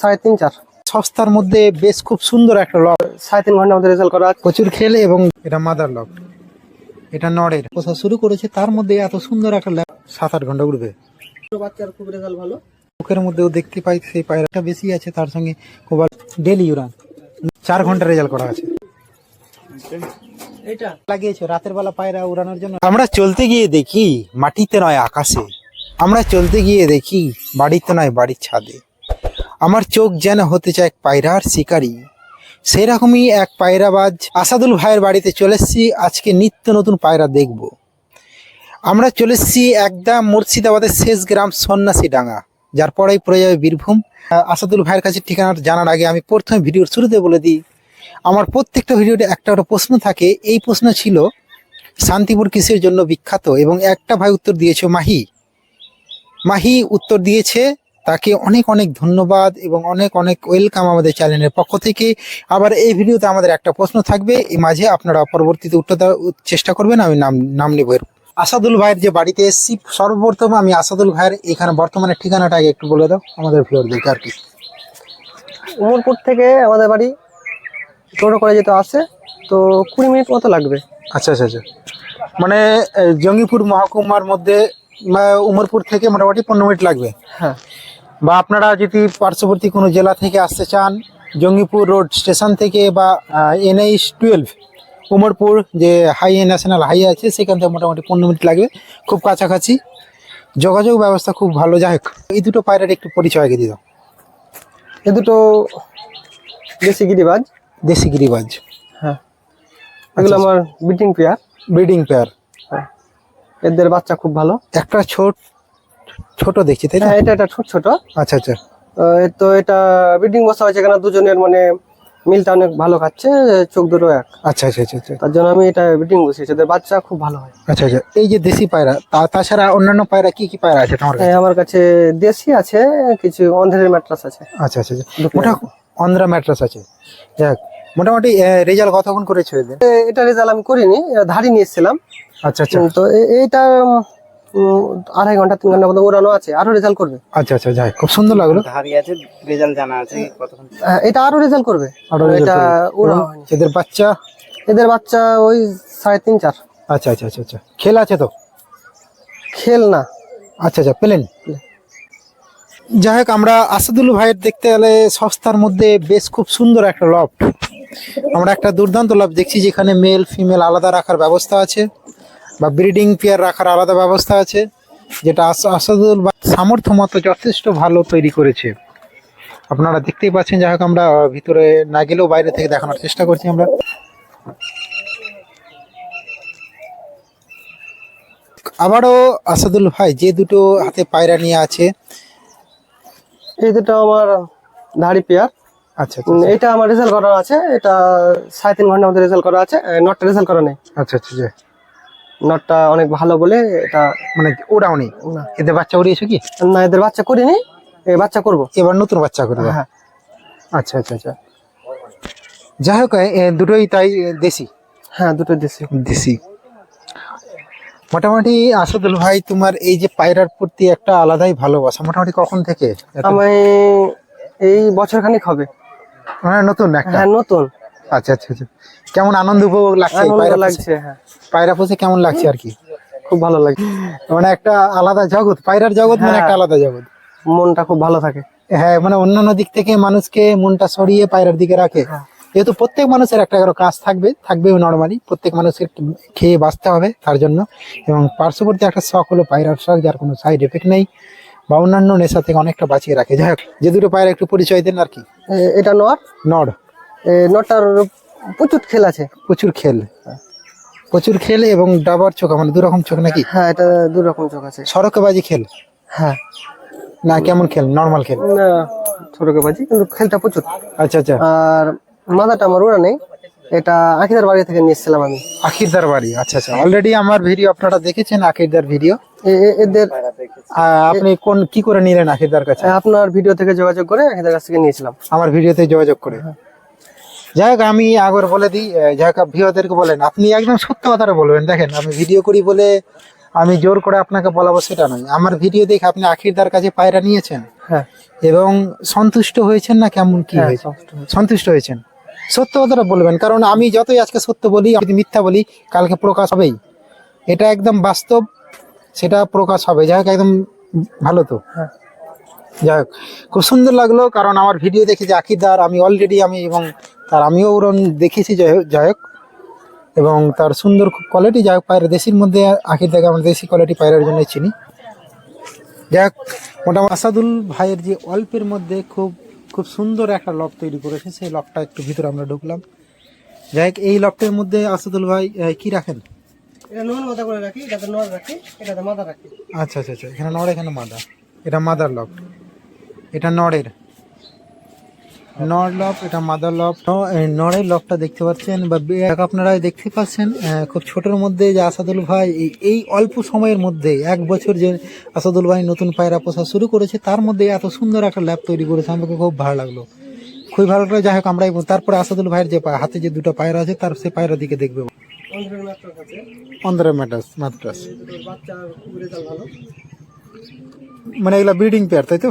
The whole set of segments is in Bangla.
সাড়ে তিন চার। সস্তার মধ্যে বেশ খুব সুন্দর একটা লক। সাড়ে তিন ঘণ্টার মধ্যে রেজাল্ট করা। প্রচুর খেলে এবং এটা মাদার লক এটা নড়ের। কোথাও শুরু করেছে তার মধ্যে এত সুন্দর একটা ল্যাব সাত আট ঘণ্টা উঠবে বাচ্চার খুব রেজাল্ট ভালো। চোখের মধ্যেও দেখতে পাই সেই পায়রাটা বেশি আছে তার সঙ্গে কোবাল ডেলি উড়ান চার ঘণ্টা রেজাল্ট করা আছে। এটা লাগিয়েছে রাতের বেলা পায়রা উড়ানোর জন্য। আমরা চলতে গিয়ে দেখি মাটিতে নয় আকাশে। আমরা চলতে গিয়ে দেখি বাড়িতে নয় বাড়ির ছাদে। আমার চোখ যেন হতে চায় এক পায়রার শিকারী। সেরকমই এক পায়রাবাজ আসাদুল ভাইয়ের বাড়িতে চলে এসেছি, আজকে নিত্য নতুন পায়রা দেখব। আমরা চলে এসেছি একদম মুর্শিদাবাদের শেষ গ্রাম সন্ন্যাসী ডাঙ্গা, যার পরেই পড়ে যাবে বীরভূম। আসাদুল ভাইয়ের কাছে ঠিকানা জানার আগে আমি প্রথমে ভিডিওর শুরুতে বলে দিই, আমার প্রত্যেকটা ভিডিওতে একটা একটা প্রশ্ন থাকে। এই প্রশ্ন ছিল, শান্তিপুর কিসের জন্য বিখ্যাত? এবং একটা ভাই উত্তর দিয়েছে মাহি। মাহি উত্তর দিয়েছে তাকে অনেক অনেক ধন্যবাদ এবং অনেক অনেক ওয়েলকাম আমাদের চ্যানেলের পক্ষ থেকে। আবার এই ভিডিওতে আমাদের একটা প্রশ্ন থাকবে এই মাঝে আপনারা পরবর্তীতে উত্তর দেওয়ার চেষ্টা করবেন আমি নাম নাম নেব এর। আসাদুল ভাইয়ের যে বাড়িতে এসেছি সর্বপ্রথম আমি আসাদুল ভাইয়ের এখানে বর্তমানে ঠিকানাটা আগে একটু বলে দাও আমাদের ফ্লোর দেখে আর কি। উমরপুর থেকে আমাদের বাড়ি টোটো করে যেতে আসে তো কুড়ি মিনিট মতো লাগবে। আচ্ছা আচ্ছা আচ্ছা। মানে জঙ্গিপুর মহকুমার মধ্যে উমরপুর থেকে মোটামুটি পনেরো মিনিট লাগবে? হ্যাঁ। বা আপনারা যদি পার্শ্ববর্তী কোনো জেলা থেকে আসতে চান জঙ্গিপুর রোড স্টেশন থেকে বা এনএইচ টুয়েলভ উমরপুর যে হাই ন্যাশনাল হাই আছে সেখান থেকে মোটামুটি পনেরো মিনিট লাগবে খুব কাছাকাছি। যোগাযোগ ব্যবস্থা খুব ভালো যাই হোক। এই দুটো পায়রার একটু পরিচয় আগে দাও। এ দুটো দেশি গিরিবাজ। দেশি গিরিবাজ। হ্যাঁ। এগুলো আমার বিটিং পেয়ার। Breeding pair. হ্যাঁ। এদের বাচ্চা খুব ভালো। একটা ছোট ছোট দেখছি তাই না? হ্যাঁ এটা এটা ছোট ছোট। আচ্ছা আচ্ছা। তো এটা ব্রিডিং বসা হয়েছে কেন দুজনের মানে মিলটা অনেক ভালো খাচ্ছে চোখ দুটো এক। আচ্ছা আচ্ছা আচ্ছা আচ্ছা। তার জন্য আমি এটা ব্রিডিং বসিয়েছি এদের বাচ্চা খুব ভালো হয়। আচ্ছা আচ্ছা। এই যে দেশি পায়রা তা তাছাড়া অন্যান্য পায়রা কি কি পায়রা আছে তোমার কাছে? হ্যাঁ, আমার কাছে দেশি আছে কিছু অন্ধের ম্যাট্রাস আছে। আচ্ছা আচ্ছা আচ্ছা। মোটা অন্ধ্রা ম্যাট্রাস আছে। যাক মোটামুটি রেজাল্ট কতক্ষণ করেছ এটা রেজাল্ট আমি করিনি এটা ধাড়ি নিয়ে এসেছিলাম। আচ্ছা আচ্ছা। তো এইটা আড়াই ঘণ্টা তিন ঘণ্টা মতো ওড়ানো আছে। আরও রেজাল্ট করবে। আচ্ছা আচ্ছা যাই খুব সুন্দর লাগল। ধারি আছে রেজাল্ট জানা আছে কতক্ষণ হ্যাঁ, এটা আরও রেজাল্ট করবে। আরও এটা। ওরা এদের বাচ্চা? এদের বাচ্চা ওই সাড়ে তিন চার। আচ্ছা আচ্ছা আচ্ছা আচ্ছা। খেল আছে তো? খেল না। আচ্ছা আচ্ছা পেলেন। যাই হোক আমরা আসাদুল ভাইয়ের দেখতে গেলে সস্তার মধ্যে বেশ খুব সুন্দর একটা লফট আমরা একটা দুর্দান্ত লফট দেখছি যেখানে মেল ফিমেল আলাদা রাখার ব্যবস্থা আছে। বা ব্রিডিং পেয়ার রাখার আলাদা ব্যবস্থা আছে যেটা আসাদুল ভাই সামর্থ্য মতো যথেষ্ট ভালো তৈরি করেছে। আপনারা দেখতেই পাচ্ছেন যাই হোক আমরা ভিতরে না গেলেও বাইরে থেকে দেখানোর চেষ্টা করছি আমরা। আবারও আসাদুল ভাই যে দুটো হাতে পায়রা নিয়ে আছে। এই দুটো আমার ধাড়ি পেয়ার আচ্ছা উম, এটা আমার রেজাল্ট করা আছে এটা সাড়ে তিন ঘণ্টার মধ্যে রেজাল্ট করা আছে নটটা রেজাল্ট করা নেই। আচ্ছা আচ্ছা আচ্ছা নটটা অনেক ভালো বলে এটা মানে ওরাও নেই না। এদের বাচ্চা উড়িয়েছো কি? না এদের বাচ্চা করিনি এ বাচ্চা করব। এবার নতুন বাচ্চা করবে? হ্যাঁ আচ্ছা আচ্ছা আচ্ছা। যাই হোক দুটোই তাই দেশি? হ্যাঁ দুটো দেশি। দেশি। মোটামুটি আসাদুল ভাই তোমার এই যে পায়রার প্রতি একটা আলাদাই ভালোবাসা মোটামুটি কখন থেকে? আমি এই বছর খানিক হবে। মানে নতুন একটা? হ্যাঁ নতুন। আচ্ছা আচ্ছা আচ্ছা। কেমন আনন্দ উপভোগ লাগছে? পায়রা লাগছে হ্যাঁ। পায়রা পুষে কেমন লাগছে আর কি? খুব ভালো লাগছে। মানে একটা আলাদা জগৎ পায়রার জগৎ মানে হ্যাঁ। একটা আলাদা জগৎ। মনটা খুব ভালো থাকে। হ্যাঁ মানে অন্যান্য দিক থেকে মানুষকে মনটা সরিয়ে পায়রার দিকে রাখে। হ্যাঁ। যেহেতু প্রত্যেক মানুষের একটা করে কাজ থাকবে থাকবে নর্মালি প্রত্যেক মানুষের খেয়ে বাঁচতে হবে তার জন্য। এবং পার্শ্ববর্তী একটা শখ হলো পায়রার শখ যার কোনো সাইড এফেক্ট নেই বা অন্যান্য নেশা থেকে অনেকটা বাঁচিয়ে রাখে। যাই হোক যে দুটো পায়রা একটু পরিচয় দেন আর কি। এটা নট নড় এ নটটার প্রচুর খেল আছে। প্রচুর খেল। প্রচুর খেল এবং ডাবার চোখ মানে দু রকম চোখ নাকি? হ্যাঁ এটা দু রকম চোখ আছে। সড়কবাজি খেল? হ্যাঁ। না কেমন খেল? নর্মাল খেল? না ছোটকে বাজি কিন্তু খেলটা প্রচুর। আচ্ছা আচ্ছা। আর মাথাটা আমার ওরা নেই। এটা আখিদার বাড়ি থেকে নিয়ে এসেছিলাম আমি। আখিরদার বাড়ি আচ্ছা আচ্ছা। অলরেডি আমার ভিডিও আপনারা দেখেছেন আখিরদার ভিডিও এদের আপনি কোন কি করে নিলেন আখিরদার কাছে? আপনার ভিডিও থেকে যোগাযোগ করে আখিদার কাছ থেকে নিয়েছিলাম। আমার ভিডিওতে যোগাযোগ করে। যাই হোক আমি আগর বলে দিই যাই হোক ভিওদেরকে বলেন। আপনি একদম সত্য কথাটা বলবেন। দেখেন আমি ভিডিও করি বলে আমি জোর করে আপনাকে বলাবো সেটা নয়। আমার ভিডিও দেখে আপনি আখিরদার কাছে পায়রা নিয়েছেন? হ্যাঁ। এবং সন্তুষ্ট হয়েছেন না কেমন কি হ্যাঁ, হয়েছে? সন্তুষ্ট হয়েছেন। সত্য কথাটা বলবেন। কারণ আমি যতই আজকে সত্য বলি যদি মিথ্যা বলি কালকে প্রকাশ হবেই। এটা একদম বাস্তব সেটা প্রকাশ হবে। যাই হোক একদম ভালো তো। হ্যাঁ। যাই হোক খুব সুন্দর লাগল। কারণ আমার ভিডিও দেখে যে আকিদার আমি অলরেডি আমি এবং তার আমিও ওরম দেখেছি যাই হোক যাই হোক। এবং তার সুন্দর কোয়ালিটি যাই হোক পায়রা দেশির মধ্যে আকিদাকে আমরা দেশি কোয়ালিটি পায়রার জন্য চিনি। যাই হোক মোটামুটি আসাদুল ভাইয়ের যে অল্পের মধ্যে খুব খুব সুন্দর একটা লক তৈরি করেছে সেই লকটা একটু ভিতরে আমরা ঢুকলাম। যাই হোক এই লকটার মধ্যে আসাদুল ভাই কি রাখেন? আচ্ছা আচ্ছা আচ্ছা এখানে নড় এখানে মাদা। এটা মাদার লক এটা নড়ের। নড় লক এটা মাদার লক নড়ের লকটা দেখতে পাচ্ছেন বা আপনারা দেখতে পাচ্ছেন খুব ছোটোর মধ্যে যে আসাদুল ভাই এই- অল্প সময়ের মধ্যে এক বছর যে আসাদুল ভাই নতুন পায়রা পোষা শুরু করেছে তার মধ্যে এত সুন্দর একটা ল্যাব তৈরি করেছে আমাকে খুব ভালো লাগল। খুবই ভালো লাগল যাই হোক আমরা তারপরে আসাদুল ভাইয়ের যে হাতে যে দুটো পায়রা আছে তার সে পায়রা দিকে দেখবে। অন্ধ্রের অন্ধ্র ম্যাটাস মাদ্রাস মানে এগুলো ব্রিডিং পেয়ার তাই তো?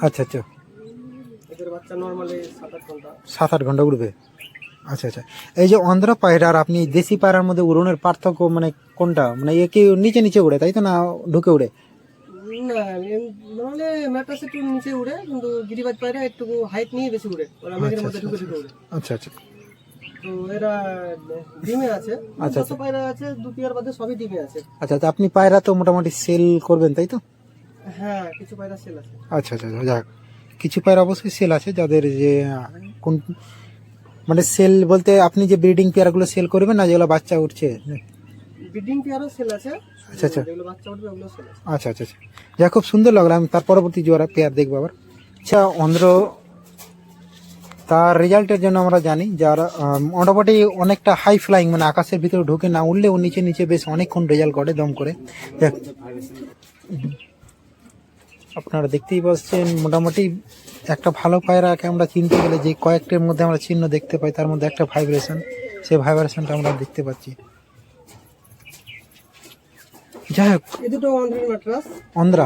আচ্ছা আচ্ছা। সাত আট ঘণ্টা। উড়বে? আচ্ছা আচ্ছা। এই যে অন্ধ্র পায়রার আপনি দেশি পায়রার মধ্যে উড়নের পার্থক্য মানে কোনটা? মানে এ কি নিচে নিচে উড়ে তাই তো না ঢুকে উড়ে? নিচে উড়ে কিন্তু গিরিবাজ পায়রা একটু হাইট নিয়ে বেশি উড়ে ওরা মেঘের মধ্যে ঢুকে ঢুকে উড়ে। আচ্ছা আচ্ছা। তো এরা ডিমে আছে আচ্ছা, যত পায়রা আছে দু পেয়ার বাদে সবই ডিমে আছে। আচ্ছা তা আপনি পায়রা তো মোটামুটি সেল করবেন তাই তো? হ্যাঁ কিছু পায়রা সেল আছে। আচ্ছা আচ্ছা আচ্ছা, যাক। কিছু পায়রা অবশ্যই সেল আছে যাদের যে কোন মানে সেল বলতে আপনি যে ব্রিডিং পেয়ারগুলো সেল করবেন না যেগুলো বাচ্চা উঠছে? ব্রিডিং পেয়ারও সেল আছে। আচ্ছা আচ্ছা। যেগুলো বাচ্চা উঠবে ওগুলো সেল আছে। আচ্ছা আচ্ছা আচ্ছা। যা খুব সুন্দর লাগল আমি তার পরবর্তী জোড়া পেয়ার দেখব আবার। আচ্ছা অন্ধ্র তার রেজাল্টের জন্য আমরা জানি যারা মোটামুটি অনেকটা হাই ফ্লাইং মানে আকাশের ভিতরে ঢুকে না উঠলেও নিচে নিচে বেশ অনেকক্ষণ রেজাল্ট করে দম করে। দেখ। আপনারা দেখতেই পাচ্ছেন মোটামুটি একটা ভালো পায়রাকে আমরা চিনতে গেলে যে কয়েকটির মধ্যে আমরা চিহ্ন দেখতে পাই তার মধ্যে একটা ভাইব্রেশন সেই ভাইব্রেশনটা আমরা দেখতে পাচ্ছি। যাই হোক এই দুটো অন্ধ্রের অন্ধ্রা।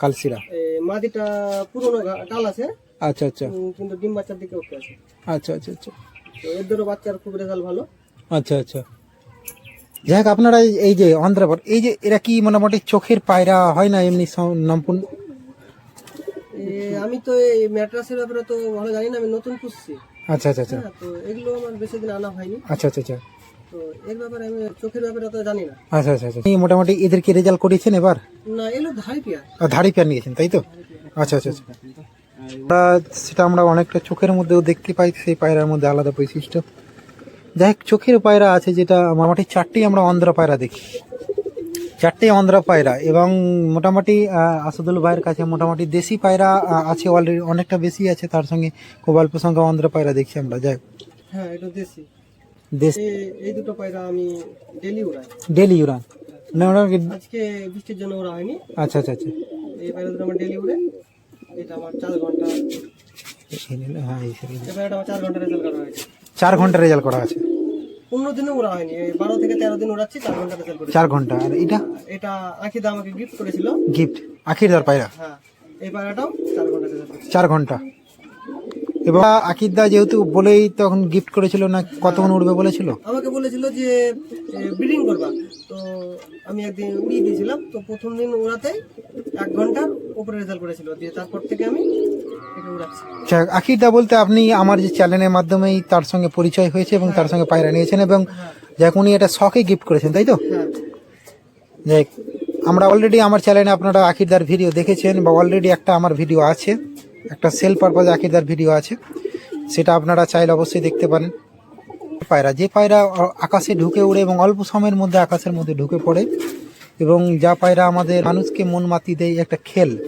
কালসিরা মাদিটা পুরোনো ডাল আছে। আচ্ছা আচ্ছা। কিন্তু ডিম বাচ্চার দিকে ওকে আছে। আচ্ছা আচ্ছা আচ্ছা। এর দুটো বাচ্চার খুব রেজাল্ট ভালো। আচ্ছা আচ্ছা। যাই হোক আপনারা এই- যে অন্ধ্রাপর এই যে এরা কি মোটামুটি চোখের পায়রা হয় না এমনি নামপুন? আমি তো এই ম্যাট্রাসের ব্যাপারে তো ভালো জানি না আমি নতুন পুষছি আচ্ছা আচ্ছা আচ্ছা। হ্যাঁ তো এগুলো আমার বেশি দিন আনা হয়নি। আচ্ছা আচ্ছা আচ্ছা। তো এর ব্যাপারে আমি চোখের ব্যাপারে তো জানি না। আচ্ছা আচ্ছা আচ্ছা। মোটামুটি এদেরকে রেজাল্ট করিয়েছেন এবার? না এগুলো পেয়ার। ধাড়ি পেয়ার নিয়েছেন তাই তো? আচ্ছা আচ্ছা আচ্ছা। সেটা আমরা অনেকটা চোখের মধ্যেও দেখতে পাই সেই পায়রার মধ্যে আলাদা বৈশিষ্ট্য। যাই হোক চোখের পায়রা আছে যেটা মোটামুটি চারটেই আমরা অন্ধ্র পায়রা দেখি। চারটেই অন্ধ্র পায়রা এবং মোটামুটি আসাদুল ভাইয়ের কাছে মোটামুটি দেশি পায়রা আছে অলরেডি অনেকটা বেশি আছে তার সঙ্গে খুব অল্প সংখ্যা অন্ধ্র পায়রা দেখছি আমরা যাই হোক, হ্যাঁ এটা দেশি। দেশ এই দুটো পায়রা আমি ডেলি উড়াই। ডেলি উড়ান? না মোটামুটি আজকে বৃষ্টির জন্য ওরা হয়নি। আচ্ছা আচ্ছা আচ্ছা। এই পায়রা দুটো আমার ডেলি উড়ে। এটা আমার চার ঘণ্টা। হ্যাঁ এই পায়রাটা আমার চার ঘণ্টা রেজাল্ট করা হয়েছে। চার ঘণ্টা রেজাল্ট করা আছে। পনেরো দিনও ওরা হয়নি বারো থেকে তেরো দিন ওড়াচ্ছি চার ঘণ্টা রেজাল্ট করেছি। চার ঘণ্টা আর এটা? এটা আখিদা আমাকে গিফট করেছিল। গিফট আখিরদার পায়রা? হ্যাঁ এই পায়রাটাও চার ঘণ্টা রেজাল্ট করেছে। চার ঘণ্টা। এবং আকিদদা যেহেতু বলেই তখন গিফট করেছিল না কতক্ষণ উঠবে বলেছিল? আমাকে বলেছিল যে ব্রিডিং করবা। তো আমি একদিন উড়িয়ে দিয়েছিলাম তো প্রথম দিন ওড়াতে এক ঘণ্টার উপরে রেজাল্ট করেছিল দিয়ে তারপর থেকে আমি আচ্ছা, বলতে আপনি আমার যে চ্যানেলের মাধ্যমেই তার সঙ্গে পরিচয় হয়েছে এবং তার সঙ্গে পায়রা নিয়েছেন এবং যাক উনি এটা শখে গিফট করেছেন তাই তো? হ্যাঁ। যাই আমরা অলরেডি আমার চ্যানেলে আপনারা আকিদার ভিডিও দেখেছেন বা অলরেডি একটা আমার ভিডিও আছে একটা সেল পারপাজে আকিদার ভিডিও আছে সেটা আপনারা চাইলে অবশ্যই দেখতে পারেন। পায়রা যে পায়রা আকাশে ঢুকে উড়ে এবং অল্প সময়ের মধ্যে আকাশের মধ্যে ঢুকে পড়ে এবং যা পায়রা আমাদের মানুষকে মন মাতি দেয় একটা খেল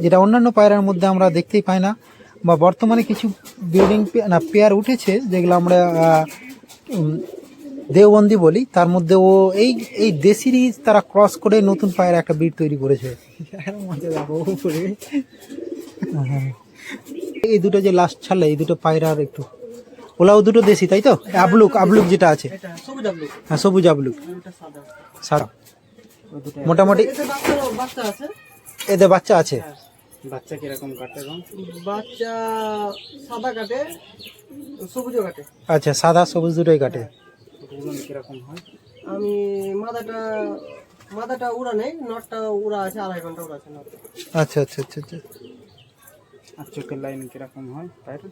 যেটা অন্যান্য পায়রার মধ্যে আমরা দেখতেই পাই না। বা বর্তমানে কিছু বিল্ডিং না পেয়ার উঠেছে যেগুলো আমরা দেওবন্দি বলি। তার মধ্যে ও এই এই দেশিরই তারা ক্রস করে নতুন পায়ের একটা বিট তৈরি করেছে। এই দুটো যে লাস্ট ছাড়লে এই দুটো পায়রার একটু ওলাও দুটো দেশি তাই তো? আবলুক আবলুক যেটা আছে। হ্যাঁ সবুজ আবলুক। সাদা। মোটামুটি এতে বাচ্চা বাচ্চা আছে? এদের বাচ্চা আছে? হ্যাঁ। বাচ্চা কীরকম কাটে রং? বাচ্চা সাদা কাটে সবুজও কাটে। আচ্ছা সাদা সবুজ দুটোই কাটে। ওজন কীরকম হয়? আমি মাদাটা মাদাটা উড়া নেই নটটা উড়া আছে আড়াই ঘণ্টা উড়া আছে আচ্ছা আচ্ছা আচ্ছা আচ্ছা। আর চোখের লাইন কীরকম হয় পায়রা?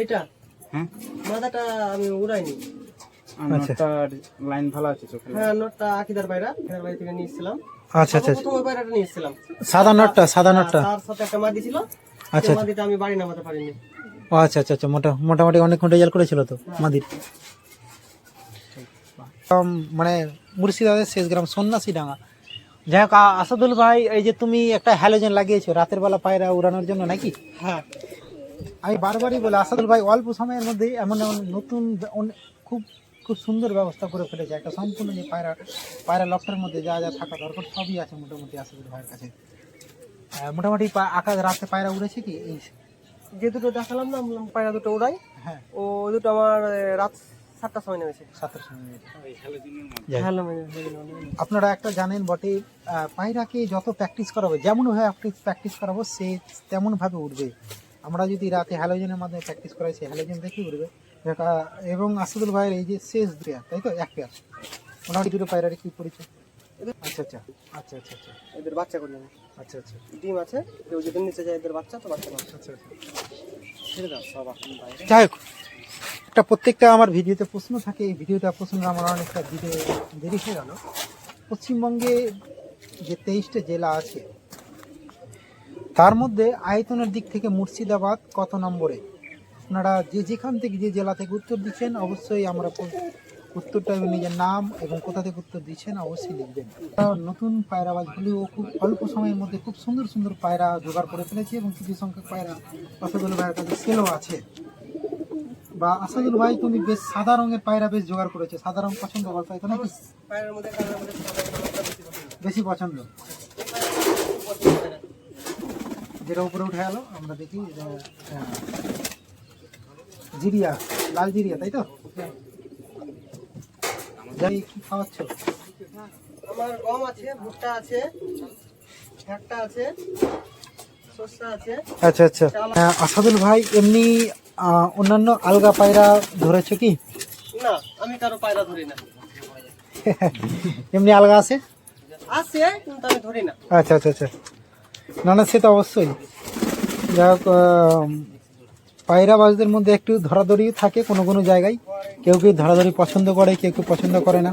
এইটা? হ্যাঁ। মাদাটা আমি উড়াইনি। নটটার লাইন ভালো আছে চোখের হ্যাঁ নটটা আকিদার বাইরা আকিদার বাড়ি থেকে নিয়ে আচ্ছা আচ্ছা প্রথম ওই বাইরাটা নিয়ে সাদা নটটা সাদা নটটা। তার সাথে একটা মাদি ছিল। আচ্ছা মাদিটা আমি বাড়ি নামাতে পারিনি। ও আচ্ছা আচ্ছা আচ্ছা মোটা মোটামুটি অনেকক্ষণ রেজাল্ট করেছিল তো মাদির মানে মুর্শিদাবাদের শেষ গ্রাম সন্ন্যাসী ডাঙ্গা যাই হোক আসাদুল ভাই এই যে তুমি একটা হ্যালোজেন লাগিয়েছো রাতের বেলা পায়রা উড়ানোর জন্য নাকি? হ্যাঁ। আমি বারবারই বলে আসাদুল ভাই অল্প সময়ের মধ্যে এমন এমন নতুন খুব খুব সুন্দর ব্যবস্থা করে ফেলেছে। একটা সম্পূর্ণ যে পায়রা পায়রা লফটের মধ্যে যা যা থাকা দরকার সবই আছে মোটামুটি আসাদুল ভাইয়ের কাছে। মোটামুটি আকাশ রাতে পায়রা উড়েছে কি? এই যে দুটো দেখালাম না পায়রা দুটো উড়াই হ্যাঁ। ও দুটো আমার রাত সাতটার সময় নেমেছে। সাতটার সময় আপনারা একটা জানেন বটে পায়রাকে যত প্র্যাকটিস করাবো যেমনভাবে আপনি প্র্যাকটিস করাবো সে তেমনভাবে উঠবে আমরা যদি রাতে হ্যালোজেনের মাধ্যমে প্র্যাকটিস করাই সেই হ্যালোজেন দেখে উঠবে? এবং আসাদুল ভাইয়ের এই যে শেষ পেয়ার তাই তো? এক পেয়ার মোটামুটি দুটো পায়রার কি পরিচয়? আচ্ছা আচ্ছা। আচ্ছা আচ্ছা আচ্ছা। এদের বাচ্চা করি আমি আচ্ছা আচ্ছা। ডিম আছে কেউ যদি নিচে যায় এদের বাচ্চা তো বাচ্চা। আচ্ছা আচ্ছা। ছেড়ে দাও সব যাই হোক একটা প্রত্যেকটা আমার ভিডিওতে প্রশ্ন থাকে এই ভিডিওটা প্রশ্ন আমার অনেকটা দিতে দেরি হয়ে গেল। পশ্চিমবঙ্গে যে তেইশটা জেলা আছে তার মধ্যে আয়তনের দিক থেকে মুর্শিদাবাদ কত নম্বরে? আপনারা যে যেখান থেকে যে জেলা থেকে উত্তর দিচ্ছেন অবশ্যই আমরা উত্তরটা এবং নিজের নাম এবং কোথা থেকে উত্তর দিচ্ছেন অবশ্যই লিখবেন। নতুন পায়রাবাজ হলেও খুব অল্প সময়ের মধ্যে খুব সুন্দর সুন্দর পায়রা জোগাড় করে ফেলেছে এবং কিছু সংখ্যক পায়রা আসাদুল ভাইয়ের কাছে সেলও আছে। বা আসাদুল ভাই তুমি বেশ সাদা রঙের পায়রা বেশ জোগাড় করেছ। সাদা রং পছন্দ করো তাই তো নাকি? বেশি পছন্দ। যেটা উপরে উঠে গেল আমরা দেখি জিরিয়া লাল জিরিয়া তাই তো? যাই কি খাওয়াচ্ছ? আমার গম আছে ভুট্টা আছে একটা আছে আচ্ছা আচ্ছা। আসাদুল ভাই এমনি অন্যান্য আলগা পায়রা ধরেছো কি? না আমি কারও পায়রা ধরি না। এমনি আলগা আছে? আছে কিন্তু আমি ধরি না। আচ্ছা আচ্ছা আচ্ছা। না না সে তো অবশ্যই। যাই হোক পায়রাবাজদের মধ্যে একটু ধরাধরি থাকে কোনো কোনো জায়গায়। কেউ কেউ ধরাধরি পছন্দ করে, কেউ কেউ পছন্দ করে না।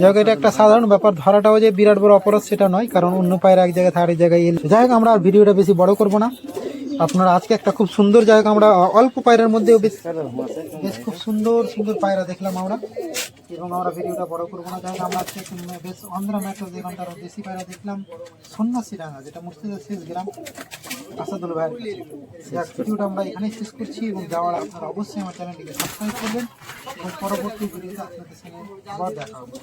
যাই হোক, এটা একটা সাধারণ ব্যাপার। ধরাটাও যে বিরাট বড় অপরাধ, সেটা নয়, কারণ অন্য পায়রা এক জায়গায় থেকে জায়গায় এলে। যাই হোক, আমরা আর ভিডিওটা বেশি বড় করব না। আপনারা আজকে একটা খুব সুন্দর জায়গা আমরা অল্প পায়রার মধ্যেও বেশ বেশ খুব সুন্দর সুন্দর পায়রা দেখলাম আমরা। এবং আমরা ভিডিওটা বড় করব না। তাহলে আমরা আজকে বেশ অন্ধ্রা ম্যাচও যেখানকার দেশি পায়রা দেখলাম। সন্ন্যাসী ডাঙ্গা যেটা মুর্শিদাবাদ শেষ গেলাম। আসাদুল ভাই ভিডিওটা আমরা এখানেই শেষ করছি এবং যাওয়ার আপনারা অবশ্যই আমার চ্যানেলটিকে সাবস্ক্রাইব করবেন। এবং পরবর্তী ভিডিওতে আপনাদের সঙ্গে আবার দেখা হবে।